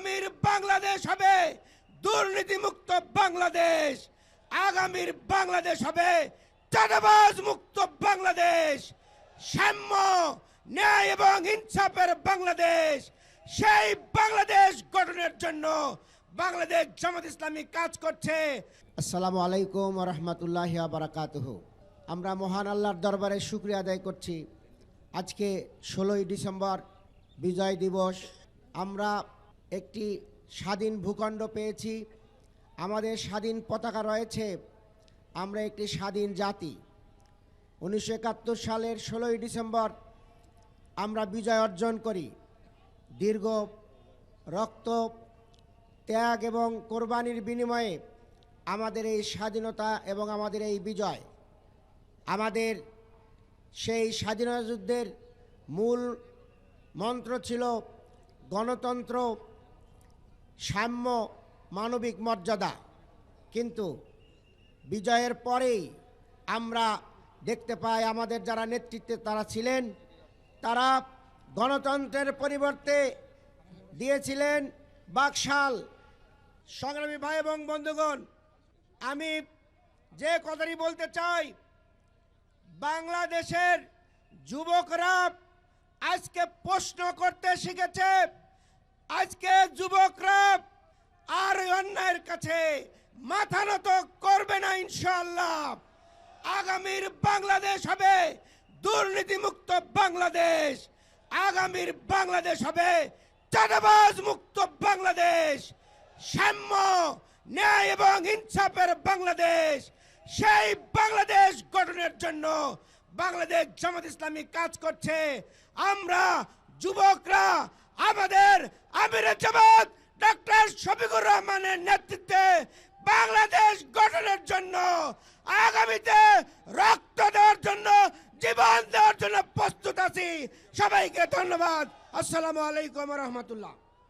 আগামীর বাংলাদেশ হবে দুর্নীতিমুক্ত বাংলাদেশ। আগামীর বাংলাদেশ হবে চাঁদাবাজ মুক্ত বাংলাদেশ। সাম্য, ন্যায় এবং ইনসাফের বাংলাদেশ। সেই বাংলাদেশ গঠনের জন্য বাংলাদেশ জামাত ইসলামী কাজ করছে। আসসালামু আলাইকুম রহমতুল্লাহ বারাকাতুহ। আমরা মহান আল্লাহর দরবারে শুক্রিয়া আদায় করছি। আজকে ষোলোই ডিসেম্বর বিজয় দিবস। আমরা একটি স্বাধীন ভূখণ্ড পেয়েছি। আমাদের স্বাধীন পতাকা রয়েছে। আমরা একটি স্বাধীন জাতি। উনিশশো একাত্তর সালের ষোলোই ডিসেম্বর আমরা বিজয় অর্জন করি। দীর্ঘ রক্ত, ত্যাগ এবং কোরবানির বিনিময়ে আমাদের এই স্বাধীনতা এবং আমাদের এই বিজয়, আমাদের সেই স্বাধীনতা যুদ্ধের মূল মন্ত্র ছিল গণতন্ত্র সাম্য মানবিক মর্যাদা। কিন্তু বিজয়ের পরেই আমরা দেখতে পাই আমাদের যারা নেতৃত্বে তারা ছিলেন, তারা গণতন্ত্রের পরিবর্তে দিয়েছিলেন বাকশাল। সংগ্রামী ভাই এবং বন্ধুগণ, আমি যে কথাটি বলতে চাই, বাংলাদেশের যুবকরা আজকে প্রশ্ন করতে শিখেছে আজকে যুবকরা আর অন্যায়ের কাছে মাথা নত করবে না ইনশাল্লাহ আগামীর বাংলাদেশ হবে দুর্নীতিমুক্ত বাংলাদেশ। আগামীর বাংলাদেশ হবে চাঁদাবাজ মুক্ত বাংলাদেশ। সাম্য, ন্যায় এবং ইনসাফের বাংলাদেশ। সেই বাংলাদেশ গঠনের জন্য বাংলাদেশ জামাত ইসলামী কাজ করছে। আমরা যুবকরা আমাদের আমিরের জামাত ডক্টর শফিকুর রহমানের নেতৃত্বে বাংলাদেশ গঠনের জন্য, আগামীতে রক্ত দেওয়ার জন্য, জীবন দেওয়ার জন্য প্রস্তুত আছি। সবাইকে ধন্যবাদ। আসসালামু আলাইকুম রহমতুল্লাহ।